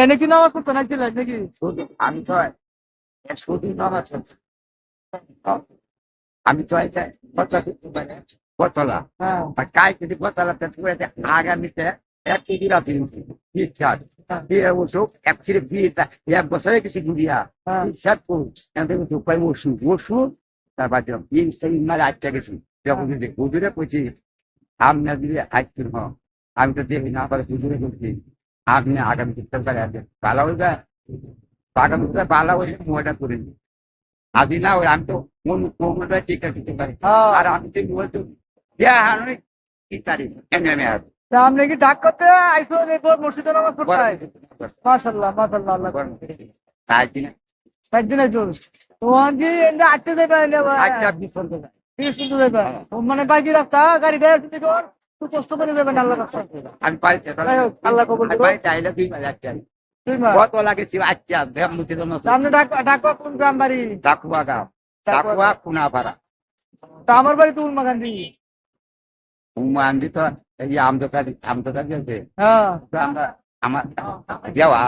এনে কি নামাজ পড়তো নাকি নাকি? শুধু আমি তো শুধু নামাজ পড়ছি। আমি তো কথা বতলা হ্যাঁ। কাই যদি বতলা তে তুই আগামীতে এক কেজি রাখি ইচ্ছা দিয়ে ওষুধ এক বিয়ে এক বছরে কিছু গুড়িয়া। হ্যাঁ। বিশ্বাস করুন এখান তো ওষুধ ওষুধ তারপর দিলাম মাঝে আটটা গেছি। যখন যদি হুজুরে কইছি আপনি দিয়ে আটকিন হ আমি তো দেখি না করছি আপনি আগামী চিন্তা করে আসবেন ভালো হইবে আগামী ভালো হইলে মোটা করে দিই আপনি না ওই আমি তো কোন কোনটা চিন্তা করতে পারি। হ্যাঁ। আর আমি তো বলতো হ্যাঁ আমি কি তারিখ এমনি আমি আর আপনি কি ডাক করতে আইসো দেখব মসজিদে নামাজ পড়তে মাশাল্লাহ মাশাল্লাহ আল্লাহ। তাই কিনা একদিন আইসো তোমার কি এনে আটতে যাবে? আটটা বিশ পর্যন্ত তিরিশ মিনিট যাবে মানে বাকি রাস্তা গাড়ি দেয় কষ্ট করে যাবেন আল্লাহ আমি হোক, আল্লাহ কবুল। পারি চাইলে দুই মাস আটটা। কত লাগেছি আচ্ছা ভেব জন্য সামনে ডাক কোন গ্রাম বাড়ি? ডাকুয়া গাও ডাকুয়া কুনাপাড়া তা আমার বাড়ি তো এই হ্যাঁ। দেওয়া।